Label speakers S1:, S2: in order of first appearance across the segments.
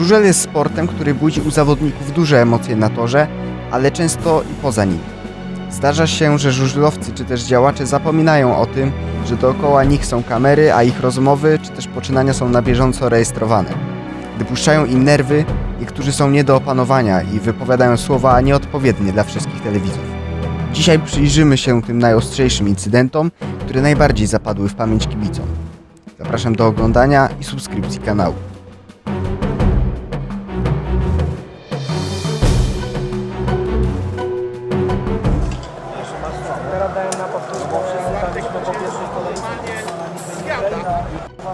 S1: Żużel jest sportem, który budzi u zawodników duże emocje na torze, ale często i poza nim. Zdarza się, że żużlowcy czy też działacze zapominają o tym, że dookoła nich są kamery, a ich rozmowy czy też poczynania są na bieżąco rejestrowane. Gdy puszczają im nerwy, niektórzy są nie do opanowania i wypowiadają słowa nieodpowiednie dla wszystkich telewidzów. Dzisiaj przyjrzymy się tym najostrzejszym incydentom, które najbardziej zapadły w pamięć kibicom. Zapraszam do oglądania i subskrypcji kanału.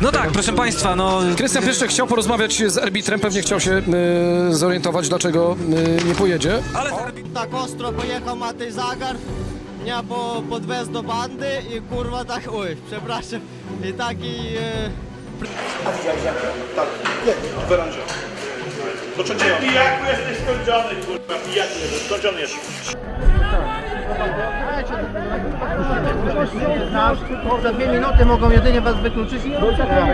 S2: No tak, proszę Państwa, no...
S3: Krystian Pieszczek chciał porozmawiać z arbitrem, pewnie chciał się y, zorientować, dlaczego y, nie pojedzie.
S2: Ale
S4: Tak ostro pojechał Matej Zagar, mnie po, podwez do bandy i kurwa tak, oj, przepraszam, i taki... E,
S5: tak, w. To co dzieje? Pijaku jesteś skończony, kurwa, pijaku jesteś skończony jeszcze. Tak.
S6: Za dwie minuty mogą jedynie was wykluczyć i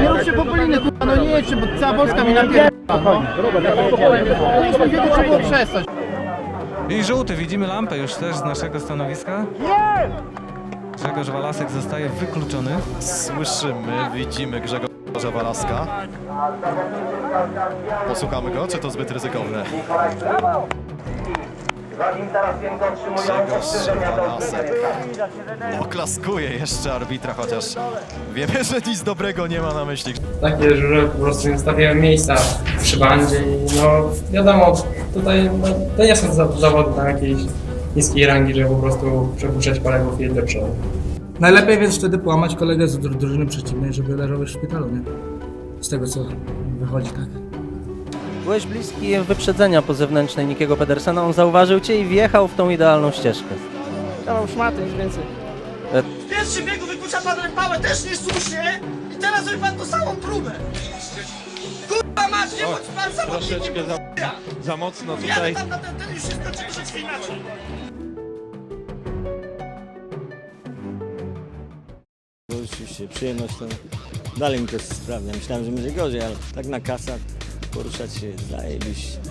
S6: nie róbcie popoliny, kurwa, no nie jedźcie, bo cała Polska mi napierdala, no. Mieliśmy wiedzieć, trzeba było przestać.
S2: i żółty, widzimy lampę już też z naszego stanowiska. Grzegorz Walasek zostaje wykluczony.
S7: Słyszymy, widzimy Grzegorza Walaska. Posłuchamy go, czy to zbyt ryzykowne? Grzegorz Walasek oklaskuje jeszcze arbitra, chociaż wiemy, że nic dobrego nie ma na myśli.
S8: takie, że po prostu nie stawiałem miejsca przy bandzie i no wiadomo, tutaj no, to nie są za- zawody na jakiejś niskiej rangi, żeby po prostu przepuszczać kolegów i iść do przodu.
S9: Najlepiej więc wtedy połamać kolegę z dru- drużyny przeciwnej, żeby leżał już w szpitalu, nie? Z tego co wychodzi, tak.
S10: Byłeś bliski wyprzedzenia po zewnętrznej Nikiego Pedersena, on zauważył cię i wjechał w tą idealną ścieżkę.
S6: Kawał szmaty, nic więcej.
S11: W pierwszym biegu wyklucza pan Rępałę, też niesłusznie i teraz robi pan tą samą próbę. Kurwa masz, nie bądź pan zawodnikiem, za,
S7: Za mocno
S11: Jadę tam na ten, ten już się skończy troszeczkę inaczej.
S4: oczywiście przyjemność to dalej mi to sprawia. Myślałem, że będzie gorzej, ale tak na kasach poruszać się zajebiście.